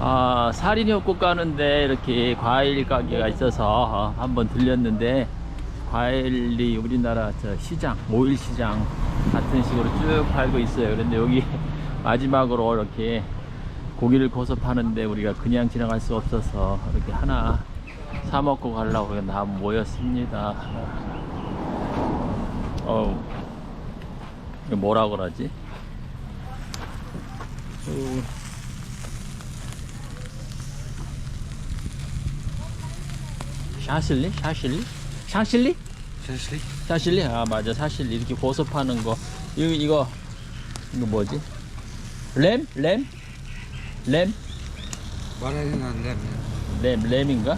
아, 살인협곡 가는데 이렇게 과일 가게가 있어서 어, 한번 들렸는데 과일이 우리나라 저 시장, 오일 시장 같은 식으로 쭉 팔고 있어요. 그런데 여기 마지막으로 이렇게 고기를 고서 파는데 우리가 그냥 지나갈 수 없어서 이렇게 하나 사 먹고 가려고 다 모였습니다. 어, 뭐라 그러지? 어, 샤실리? 샤실리? 샤실리? 샤슬리? 샤실리? 아 맞아 샤실리 이렇게 파는 거 이거 이거 이거 뭐지? 램? 램? 램? 말하는 안 되면 램 램인가?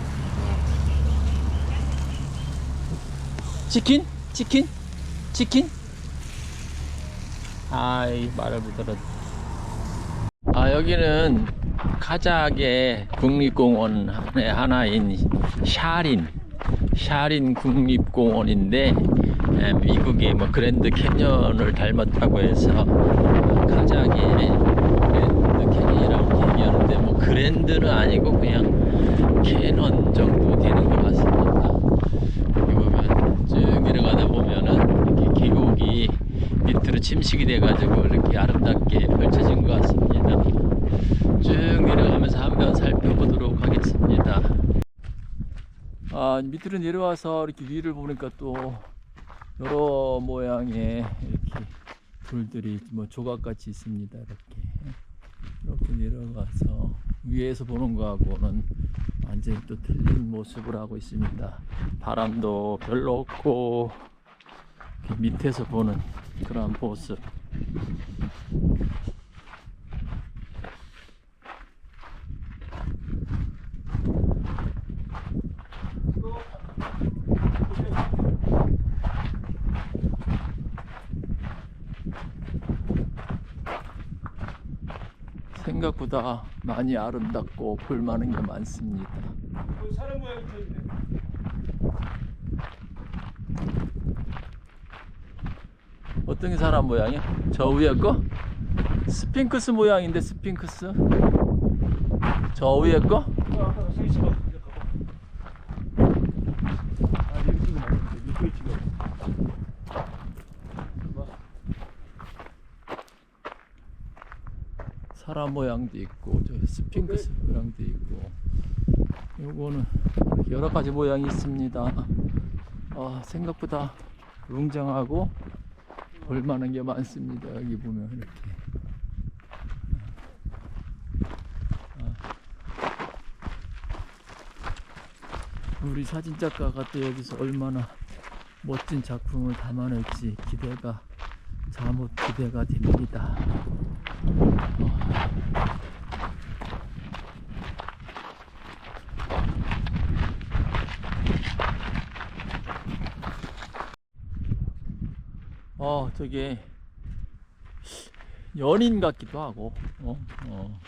치킨? 치킨? 치킨? 아이 말을 못 들었. 아 여기는 카자흐의 국립공원의 하나인 샤린 샤린 국립공원인데 에, 미국의 뭐 그랜드 캐년을 닮았다고 해서 카자흐의 그랜드 캐년이라고 얘기하는데 뭐 그랜드는 아니고 그냥 캐넌 정도 되는 것 같습니다. 여기 보면 쭉 내려가다 보면은 이렇게 계곡이 밑으로 침식이 돼가지고 이렇게 아름답게 펼쳐진 것 같습니다. 쭉 내려가면서 한번 살펴보도록 하겠습니다. 아, 밑으로 내려와서 이렇게 위를 보니까 또 여러 모양의 이렇게 돌들이 뭐 조각같이 있습니다. 이렇게 이렇게 내려가서 위에서 보는 거하고는 완전히 또 틀린 모습을 하고 있습니다. 바람도 별로 없고 밑에서 보는 그런 모습. 생각보다 많이 아름답고 볼만한 게 많습니다. 사람 모양이 있네. 어떤 게 사람 모양이야? 저 위에 거? 스핑크스 모양인데 스핑크스? 저 위에 거? 아, 아까 서 있어. 이제 가봐. 아, 여기 지금 맞는데 이쪽에 지금. 봐. 사람 모양도 있고 저 스핑크스 모양도 있고 요거는 여러 가지 모양이 있습니다. 아, 생각보다 웅장하고 볼만한 게 많습니다. 여기 보면 이렇게. 아. 우리 사진 작가가 또 여기서 얼마나 멋진 작품을 담아낼지 기대가 사뭇 기대가 됩니다. 어, 저게 연인 같기도 하고, 어, 어,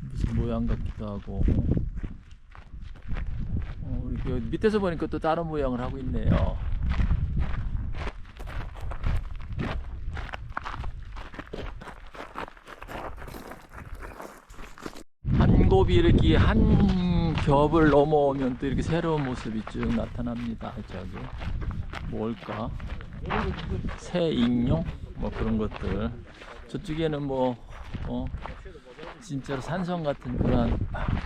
무슨 모양 같기도 하고, 어, 이렇게 밑에서 보니까 또 다른 모양을 하고 있네요. 한 곱이 이렇게 한 겹을 넘어오면 또 이렇게 새로운 모습이 쭉 나타납니다. 저기 뭘까? 새 익룡 뭐 그런 것들. 저쪽에는 뭐 어, 진짜로 산성 같은 그런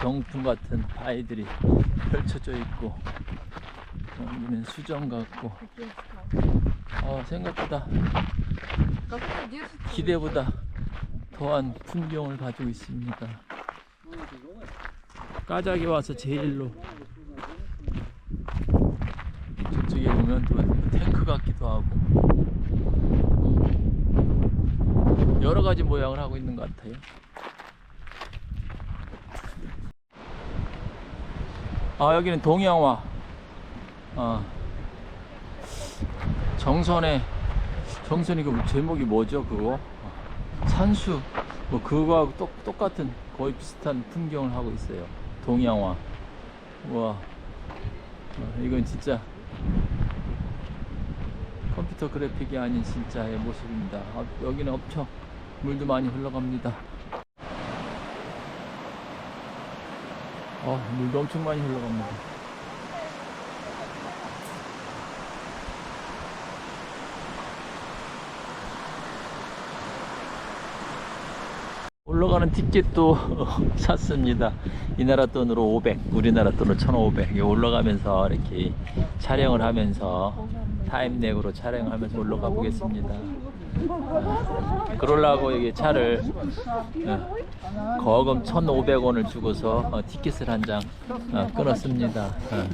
병풍 같은 바위들이 펼쳐져 있고 여기는 수정 같고 어, 생각보다 기대보다 더한 풍경을 가지고 있습니다. 까닭에 와서 제일로 저쪽에 보면 또 탱크 같기도 하고 음, 여러 가지 모양을 하고 있는 것 같아요. 아 여기는 동양화. 아 정선의 정선이 그 제목이 뭐죠 그거? 산수 뭐 그거하고 똑, 똑같은 거의 비슷한 풍경을 하고 있어요. 동양화. 와. 어, 이건 진짜 컴퓨터 그래픽이 아닌 진짜의 모습입니다. 아, 여기는 업청 물도 많이 흘러갑니다. 아, 물도 엄청 많이 흘러갑니다. 올라가는 티켓도 샀습니다. 이 나라 돈으로 500, 우리나라 돈으로 1,500. 올라가면서 이렇게 촬영을 하면서 타임랩으로 촬영하면서 올라가 보겠습니다. 어, 그러려고 여기 차를 어, 거금 1,500원을 주고서 어, 티켓을 한 장 끊었습니다. 어.